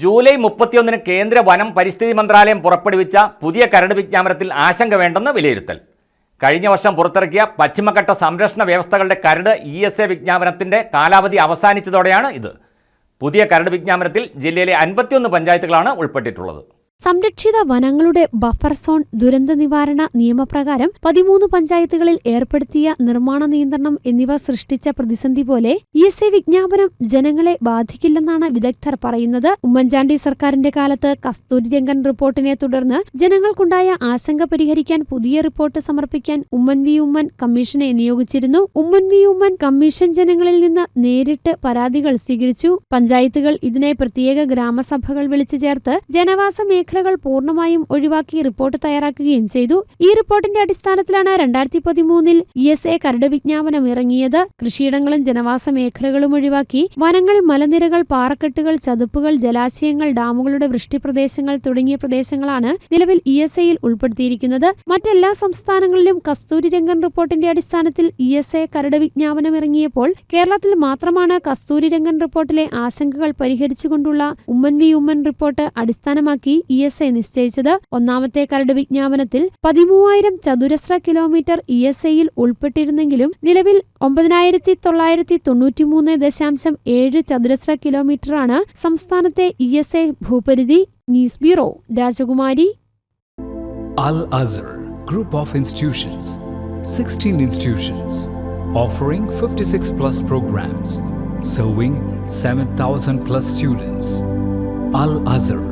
July മുപ്പത്തിയൊന്നിന് കേന്ദ്ര വനം പരിസ്ഥിതി മന്ത്രാലയം പുറപ്പെടുവിച്ച പുതിയ കരട് വിജ്ഞാപനത്തിൽ ആശങ്ക വേണ്ടെന്ന് വിലയിരുത്തൽ. കഴിഞ്ഞ വർഷം പുറത്തിറക്കിയ പശ്ചിമഘട്ട സംരക്ഷണ വ്യവസ്ഥകളുടെ കരട് ഇ എസ് എ വിജ്ഞാപനത്തിന്റെ കാലാവധി അവസാനിച്ചതോടെയാണ് ഇത്. പുതിയ കരട് വിജ്ഞാപനത്തിൽ ജില്ലയിലെ അൻപത്തിയൊന്ന് പഞ്ചായത്തുകളാണ് ഉൾപ്പെട്ടിട്ടുള്ളത്. സംരക്ഷിത വനങ്ങളുടെ ബഫർ സോൺ ദുരന്ത നിവാരണ നിയമപ്രകാരം പതിമൂന്ന് പഞ്ചായത്തുകളിൽ ഏർപ്പെടുത്തിയ നിർമ്മാണ നിയന്ത്രണം എന്നിവ സൃഷ്ടിച്ച പ്രതിസന്ധി പോലെ ഇ എസ് എ വിജ്ഞാപനം ജനങ്ങളെ ബാധിക്കില്ലെന്നാണ് വിദഗ്ധർ പറയുന്നത്. ഉമ്മൻചാണ്ടി സർക്കാരിന്റെ കാലത്ത് കസ്തൂരിരംഗൻ റിപ്പോർട്ടിനെ തുടർന്ന് ജനങ്ങൾക്കുണ്ടായ ആശങ്ക പരിഹരിക്കാൻ പുതിയ റിപ്പോർട്ട് സമർപ്പിക്കാൻ ഉമ്മൻ വി ഉമ്മൻ കമ്മീഷനെ നിയോഗിച്ചിരുന്നു. ഉമ്മൻ വി ഉമ്മൻ കമ്മീഷൻ ജനങ്ങളിൽ നിന്ന് നേരിട്ട് പരാതികൾ സ്വീകരിച്ചു. പഞ്ചായത്തുകൾ ഇതിനെ പ്രത്യേക ഗ്രാമസഭകൾ വിളിച്ചു ചേർത്ത് ജനവാസ മേഖലകൾ പൂർണമായും ഒഴിവാക്കി റിപ്പോർട്ട് തയ്യാറാക്കുകയും ചെയ്തു. ഈ റിപ്പോർട്ടിന്റെ അടിസ്ഥാനത്തിലാണ് രണ്ടായിരത്തി പതിമൂന്നിൽ ഇ എസ് എ കരട് വിജ്ഞാപനം ഇറങ്ങിയത്. കൃഷിയിടങ്ങളും ജനവാസ മേഖലകളും ഒഴിവാക്കി വനങ്ങൾ മലനിരകൾ പാറക്കെട്ടുകൾ ചതുപ്പുകൾ ജലാശയങ്ങൾ ഡാമുകളുടെ വൃഷ്ടിപ്രദേശങ്ങൾ തുടങ്ങിയ പ്രദേശങ്ങളാണ് നിലവിൽ ഇ എസ് എയിൽ ഉൾപ്പെടുത്തിയിരിക്കുന്നത്. മറ്റെല്ലാ സംസ്ഥാനങ്ങളിലും കസ്തൂരിരംഗൻ റിപ്പോർട്ടിന്റെ അടിസ്ഥാനത്തിൽ ഇ എസ് എ കരട് വിജ്ഞാപനം ഇറങ്ങിയപ്പോൾ കേരളത്തിൽ മാത്രമാണ് കസ്തൂരിരംഗൻ റിപ്പോർട്ടിലെ ആശങ്കകൾ പരിഹരിച്ചുകൊണ്ടുള്ള ഉമ്മൻ വി ഉമ്മൻ റിപ്പോർട്ട് അടിസ്ഥാനമാക്കി ഇ എസ് ഐ നിശ്ചയിച്ചത് ഒന്നാമത്തെ കരട് വിജ്ഞാപനത്തിൽ പതിമൂവായിരം ചതുരശ്ര കിലോമീറ്റർ ഇ എസ് ഐയിൽ ഉൾപ്പെട്ടിരുന്നെങ്കിലും നിലവിൽ ഒമ്പതിനായിരത്തി തൊള്ളായിരത്തി തൊണ്ണൂറ്റിമൂന്ന് ദശാംശം ഏഴ് ചതുരശ്ര കിലോമീറ്ററാണ് സംസ്ഥാനത്തെ E S I ഭൂപരിധി news bureau Rajakumari Al Azhar group of institutions 16 institutions, offering 56 plus programs, serving 7,000 plus students. Al Azhar,